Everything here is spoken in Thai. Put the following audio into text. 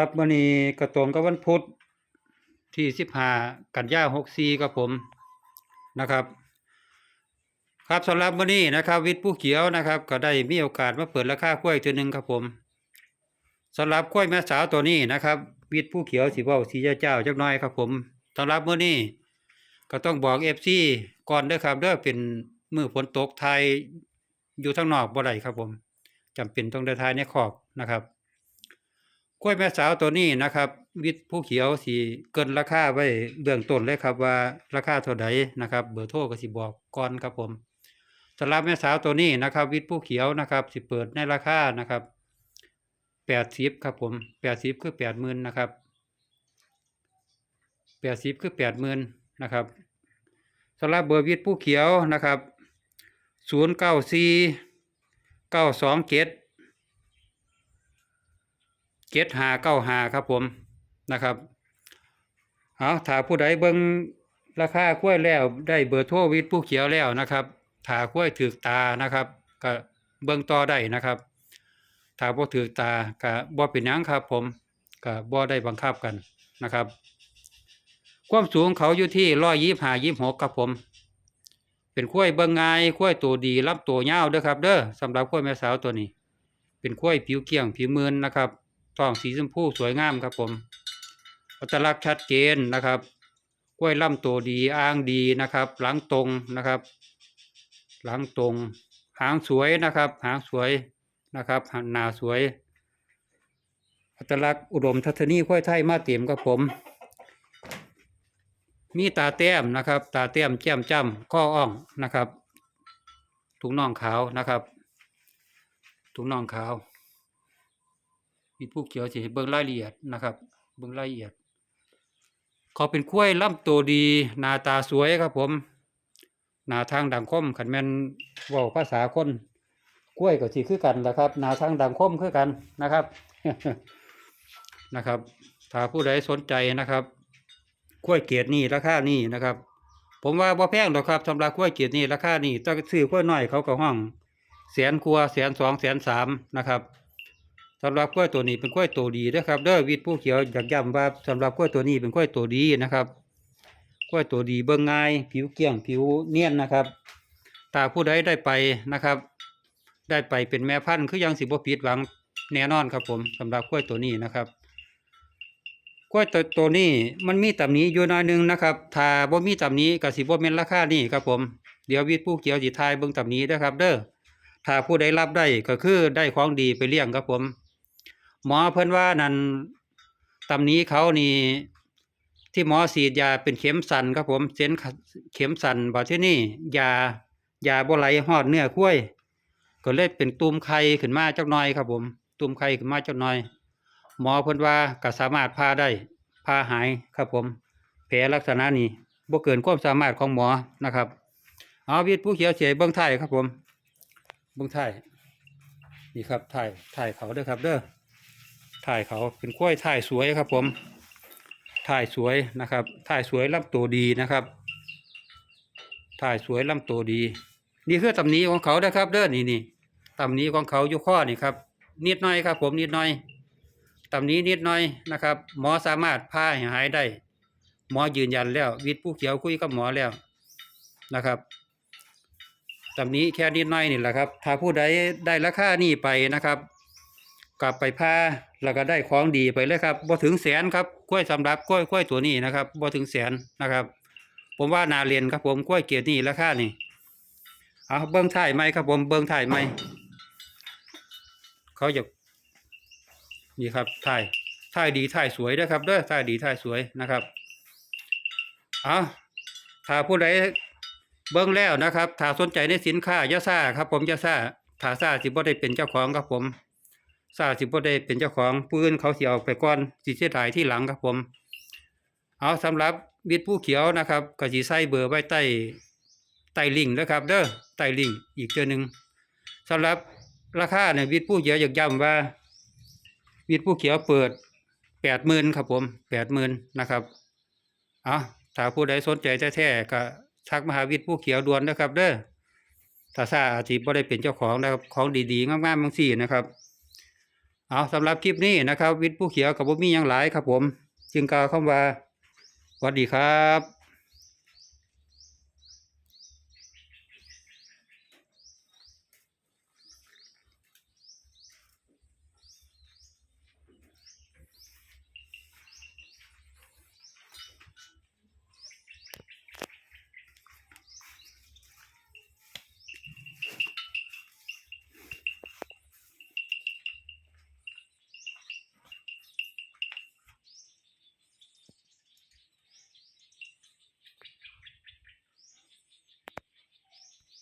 ครับวันนี้กระตรงกับวันพุธที่สิบห้ากันยาหกสี่ครับผมนะครับ ครับสำหรับวันนี้นะครับ วิทย์ผู้เขียวนะครับ ก็ได้มีโอกาสมาเปิดราคากล้วยตัวหนึ่งครับผมสำหรับกล้วยแม่สาวตัวนี้นะครับ วิทย์ผู้เขียวสีเว้าสีเจ้าจักหน้อยครับผมสำหรับมื้อนี้ก็ต้องบอกเอฟซีก่อนด้อครับเด้อเป็นมือฝนตกไทยอยู่ทางนอกบ่ได้ครับผมจำเป็นต้องได้ทายในคอกนะครับ ล้วยแม่สาวตัวนี้นะครับ วิทย์ผู้เขียวสีเกินราคาไว้เบื้องต้นเลยครับว่าราคาเท่าใดนะครับ เบอร์โทรก็สิบอกก่อนครับผมสำหรับแม่สาวตัวนี้นะครับ วิทย์ผู้เขียวนะครับ สิเปิดในราคานะครับแปดสิบครับผมแปดสิบคือแปดหมื่นนะครับแปดสิบคือแปดหมื่นนะครับสำหรับเบอร์วิทย์ผู้เขียวนะครับศูนย์เก้าสี่เก้าสองเจ็ด เจ็ดหาเก้าหาครับผมนะครับเอาถ้าผู้ใดเบิ่งราคากล้วยแล้วได้เบอร์โทรวิทย์ผู้เขียวแล้วนะครับถ้ากล้วยถือตานะครับก็เบิ่งต่อได้นะครับถ้าบ่ถือตาก็บ่เป็นหยังครับ ผมก็บ่ได้บังคับกันนะครับ ความสูงเขาอยู่ที่ร้อยยี่ห้ายี่หกครับผม เป็นกล้วยเบิ่งง่ายกล้วยตัวดีรับตัวยาวเด้อครับ เด้อสำหรับกล้วยแม่สาวตัวนี้ เป็นกล้วยผิวเกลี้ยงผิวมืนนะครับ ท้องสีชมพูสวยงามครับผมอัตลักษณ์ชัดเจนนะครับกล้วยล่ำตัวดีอ้างดีนะครับ หลังตรงนะครับ หลังตรง หางสวยนะครับ หางสวยนะครับหน้าสวย อัตลักษณ์อุดมทัศนีกล้วยไทยมาเต็มครับผม มีตาแต้มนะครับ ตาแต้มแจ่มจ้ำข้ออ่องนะครับถุงน่องขาวนะครับถุงน่องขาว มีผู้เขียวสิเบิ่งรายละเอียดนะครับ เบิ่งรายละเอียด เขาเป็นกล้วยลำตัวดีหน้าตาสวยครับ ผมหน้าทางดังคมขันแม่นว้าภาษาคนกล้วยก็สิคือกันล่ะครับหน้าทางดังคมคือกันนะครับนะครับ ถ้าผู้ใดสนใจนะครับกล้วยเกียรตินี่ราคานี่นะครับ ผมว่าบ่แพงหรอกครับสำหรับกล้วยเกียรตินี่ราคานี่ถ้าซื้อกล้วยน้อยเขาก็ห้องแสนกว่าแสนสองแสนสามนะครับ สำหรับกล้วยตัวนี้เป็นกล้วยตัวดีนะครับเด้อวิทย์ผู้เขียวอยากย้ำว่าสำหรับกล้วยตัวนี้เป็นกล้วยตัวดีนะครับกล้วยตัวดีเบิ่งง่าย ผิวเกลี้ยงผิวเนียนนะครับถ้าผู้ใดได้ไปนะครับ ได้ไปเป็นแม่พันธุ์คือยังสิบผิดหวังแน่นอนครับผมสำหรับกล้วยตัวนี้นะครับกล้วยตัวตัวนี้มันมีตำหนิอยู่น่อยหนึงนะครับถ้าบ่มีตำหนิก็สิบ่แม่นราคานี้ครับผมเดี๋ยววิทย์ผู้เขียวสิทายเบิ่งตำหนิเด้อครับ เด้อถ้าผู้ใดรับได้ก็คือได้ของดีไปเลี้ยงครับผม หมอเพิ่นว่านั่นตำนี้เขานี่ที่หมอฉีดยาเป็นเข็มสันครับผมเส้นเข็มสันบ่ที่นี่ยายาบ่ไหลฮอดเนื้อคุ้ยก็เลยเป็นตุ่มไข่ขึ้นมาจักหน่อยครับผมตุ่มไข่ขึ้นมาจักหน่อย หมอเพิ่นว่าก็สามารถพาได้พาหายครับผม แผลลักษณะนี้บ่เกินความสามารถของหมอนะครับเอาวิทย์ผู้เขียวเฉยเบิ่งไทยครับผม เบิ่งไทยนี่ครับไทยไทยเขาเด้อครับเด้อ ถ่ายเขาเป็นกล้วยถ่ายสวยครับ ผมถ่ายสวยนะครับถ่ายสวยลำตัวดีนะครับถ่ายสวยลำตัวดี นี่คือตำหนี้ของเขานะครับเด้อนี่นี่ตำหนี้ของเขาอยู่ข้อนี่ครับนิดหน่อยครับ ผมนิดหน่อยตำหนี้นิดหน่อยนะครับ หมอสามารถพาให้หายได้ หมอยืนยันแล้ว วิทย์ผู้เขียวคุยกับหมอแล้วนะครับตำหนี้แค่นิดหน่อยนี่แหละครับ ถ้าผู้ใดได้ราคานี่ไปนะครับ กลับไปพาแล้วก็ได้ของดีไปเลยครับบ่ถึงแสนครับกล้วยสำหรับกล้วยกล้วยตัวนี้นะครับบ่ถึงแสนนะครับ ผมว่านาเรียนครับผมกล้วยเกียรตินี่ราคานี่เอาเบิ้งถ่ายไหมครับผมเบิ้งถ่ายไหมเขาจะนี่ครับถ่ายถ่ายดีถ่ายสวยด้วยครับด้อถ่ายดีถ่ายสวยนะครับเอาถ้าผู้ใดเบิ้งแล้วนะครับ ถ้าสนใจในสินค้ายาซ่าครับ ผมยาซ่าถ้าซ่าสิบ่ได้เป็นเจ้าของครับผม ซาสิบ่ได้เป็นเจ้าของปืนเขาเสิเอาไปก่อนสิเสียดายที่หลังครับผม เอาสำหรับวิทย์ผู้เขียวนะครับก็สิใส่เบอร์ไว้ใต้ใต้ลิงก์นะครับ เด้อใต้ลิงก์อีกเจอหนึ่งสำหรับราคาเนี่ยวิทย์ผู้เขียวอยากย้ำว่าวิทย์ผู้เขียวเปิดแปดหมื่นครับผมแปดหมื่นนะครับเอาถ้าผู้ใดสนใจแท้ๆก็ทักมหาวิทย์ผู้เขียวด่วนนะครับ เด้อถ้าซาอาจสิบ่ได้เป็นเจ้าของนะครับของดีๆงามๆบางสี่นะครับ เอาสำหรับคลิปนี้นะครับ วิทย์ผู้เขียวกับบ่มีหยังหลายครับผม จึงกล่าวคำว่าสวัสดีครับ